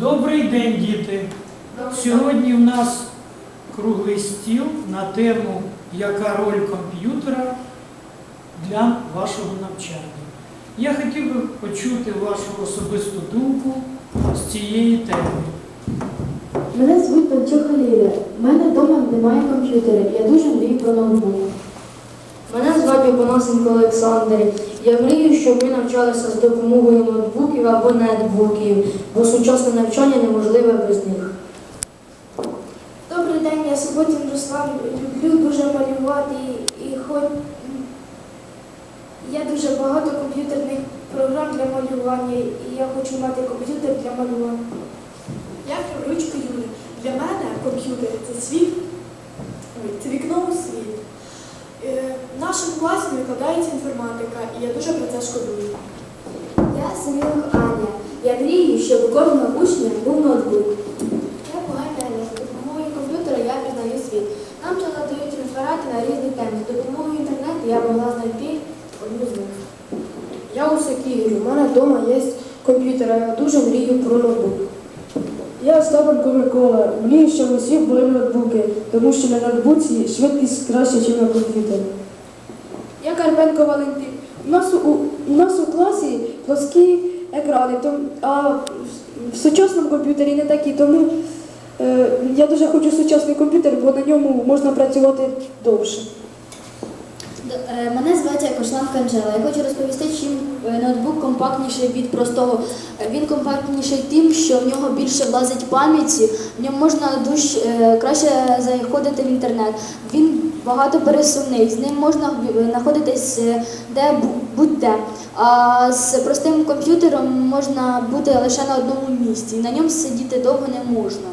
Добрий день, діти! Сьогодні в нас круглий стіл на тему Яка роль комп'ютера для вашого навчання. Я хотів би почути вашу особисту думку з цієї теми. Мене звуть Панчуха Лілія. У мене вдома немає комп'ютера. Я дуже мрію про ноутбук. Мене звати Панасенко Олександр. Я мрію, щоб ми навчалися з допомогою ноутбуків або нетбуків, бо сучасне навчання неможливе без них. Добрий день, я Суботін Руслан. Люблю дуже малювати і, хоч є дуже багато комп'ютерних програм для малювання, і я хочу мати комп'ютер для малювання. Я Кравручка Юля. Для мене комп'ютер це світ, ой, це вікно у світ. Е, В нашому класі не викладається інформатика, і я дуже про це шкодую. Я Семілок Аня. Я мрію, щоб у кожного учня був ноутбук. Я Погайна, за допомогою комп'ютера я пізнаю світ. Нам часто дають реферати на різні теми. З допомогою інтернету я могла знайти одну з них. Я усе Ігор, у мене вдома є комп'ютер, а я дуже мрію про ноутбук. Я Остапенко Микола. Мрію, щоб у всіх були ноутбуки, тому що на ноутбуці швидкість краще, ніж на комп'ютері. Карпенко Валентин. У нас у, у нас у класі плоскі екрани, то, а в, в сучасному комп'ютері не такі, тому е, я дуже хочу сучасний комп'ютер, бо на ньому можна працювати довше. Е, Мене звати Кошланка Анжела. Я хочу розповісти, чим е, ноутбук компактніший від простого. Він компактніший тим, що в нього більше влазить пам'яті, в ньому можна душ, е, краще заходити в інтернет. Він багато пересувний, з ним можна знаходитись е, де будь-де. А з простим комп'ютером можна бути лише на одному місці. На ньому сидіти довго не можна.